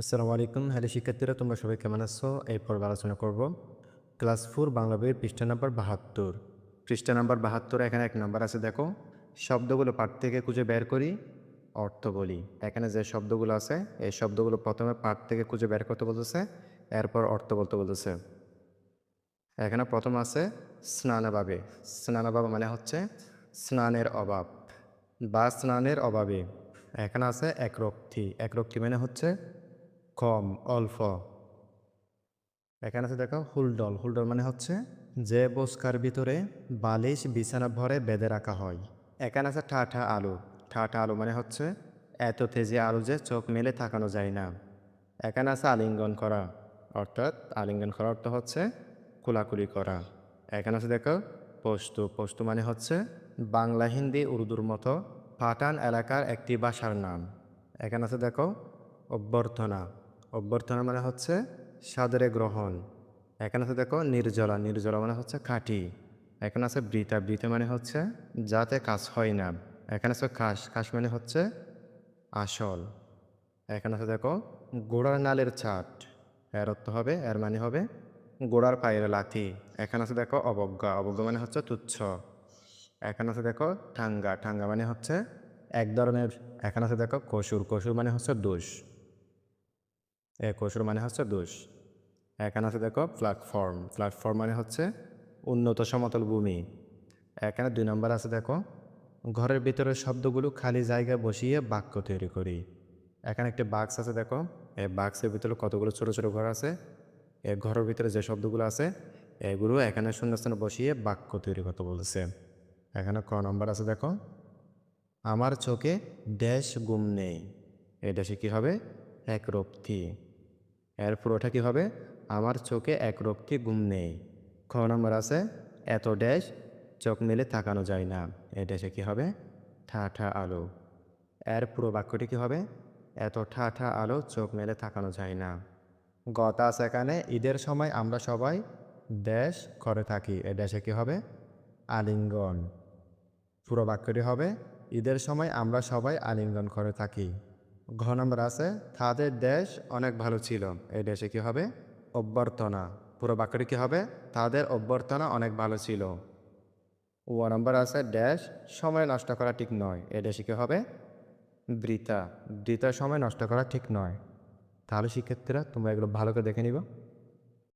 আসসালামু আলাইকুম। হ্যালো শিক্ষার্থীরা, তোমরা সবাই কেমন আছো? এই আলোচনা করব। ক্লাস ফোর, বাংলা বইয়ের পৃষ্ঠা নাম্বার বাহাত্তর। পৃষ্ঠা নাম্বার বাহাত্তর, এখানে এক নাম্বার আছে, দেখো। শব্দগুলো পাঠ থেকে খুঁজে বের করি, অর্থ বলি। এখানে যে শব্দগুলো আছে, এই শব্দগুলো প্রথমে পাঠ থেকে খুঁজে বের করতে বলতেছে, এরপর অর্থ বলতে বলতেছে। এখানে প্রথম আছে, স্নানাভাবে। স্নানাভাব মানে হচ্ছে স্নানের অভাব বা স্নানের অভাবে। এখানে আছে একরক্তি। একরক্তি মানে হচ্ছে কম, অল্প। এখানে আছে দেখো হুলডল হুলডল মানে হচ্ছে যে বস্কার ভিতরে বালিশ, বিছানা ভরে বেঁধে রাখা হয়। এখানে আছে ঠাঠা আলু। ঠাঠা আলু মানে হচ্ছে এত তেজি আলু যে চোখ মেলে থাকানো যায় না। এখানে আছে আলিঙ্গন করা। অর্থাৎ আলিঙ্গন করা অর্থ হচ্ছে কোলাকুলি করা। এখানে আছে দেখো, পস্তু। পস্তু মানে হচ্ছে বাংলা, হিন্দি, উর্দুর মতো পাঠান এলাকার একটি ভাষার নাম। এখানে আছে দেখো, অভ্যর্থনা। অভ্যর্থনা মানে হচ্ছে সাদরে গ্রহণ। এখানে আছে দেখো নির্জলা। নির্জলা মানে হচ্ছে খাঁটি এখানে আছে বৃতা বৃতা মানে হচ্ছে যাতে কাজ হয় না। এখানে আছে খাস খাস মানে হচ্ছে আসল। এখানে আছে দেখো গোড়ার নালের ছাট। এর অর্থ হবে, এর মানে হবে গোড়ার পায়ের লাথি। এখানে আছে দেখো অবজ্ঞা। অবজ্ঞা মানে হচ্ছে তুচ্ছ। এখানে আছে দেখো ঠাঙ্গা। ঠাঙ্গা মানে হচ্ছে এক ধরনের, এখানে আছে দেখো কসুর। কসুর মানে হচ্ছে দোষ। এ কসুর মানে হচ্ছে দোষ। এখানে আছে দেখো প্ল্যাটফর্ম প্ল্যাটফর্ম মানে হচ্ছে উন্নত সমতল ভূমি। এখানে দুই নম্বর আছে দেখো, ঘরের ভিতরে শব্দগুলো খালি জায়গায় বসিয়ে বাক্য তৈরি করি। এখানে একটি বাক্স আছে দেখো এই বাক্সের ভিতরে কতগুলো ছোট ছোট ঘর আছে। এই ঘরের ভিতরে যে শব্দগুলো আছে, এগুলো এখানে শূন্যস্থানে বসিয়ে বাক্য তৈরি করতে বলেছে এখানে ক নম্বর আছে দেখো, আমার চোখে ড্যাশ গুম নেই। এই ড্যাশে কী হবে? এক এর পুরোটা কী হবে? আমার চোখে এক রক্তি গুম নেই? খ নম্বর আছে, এত ড্যাশ চোখ মেলে তাকানো যায় না। এই ড্যাশে কী হবে? ঠা ঠা আলো। এর পুরো বাক্যটি কী হবে? এত ঠা ঠা আলো চোখ মেলে তাকানো যায় না। গতা এখানে, ঈদের সময় আমরা সবাই ড্যাশ করে থাকি। এ ড্যাশে কী হবে? আলিঙ্গন। পুরো বাক্যটি হবে, ঈদের সময় আমরা সবাই আলিঙ্গন করে থাকি। ঘ নম্বর আছে, তাদের দেশ অনেক ভালো ছিল। এই দেশে কি হবে? অভ্যর্থনা। পুরো বাক্যটি কী হবে? তাদের অভ্যর্থনা অনেক ভালো ছিল। ও নম্বর আছে ড্যাশ সময় নষ্ট করা ঠিক নয়। এ দেশে কী হবে? বৃতা বৃতা সময় নষ্ট করা ঠিক নয়। তাহলে শিক্ষার্থীরা তোমরা এগুলো ভালো করে দেখে নিবা।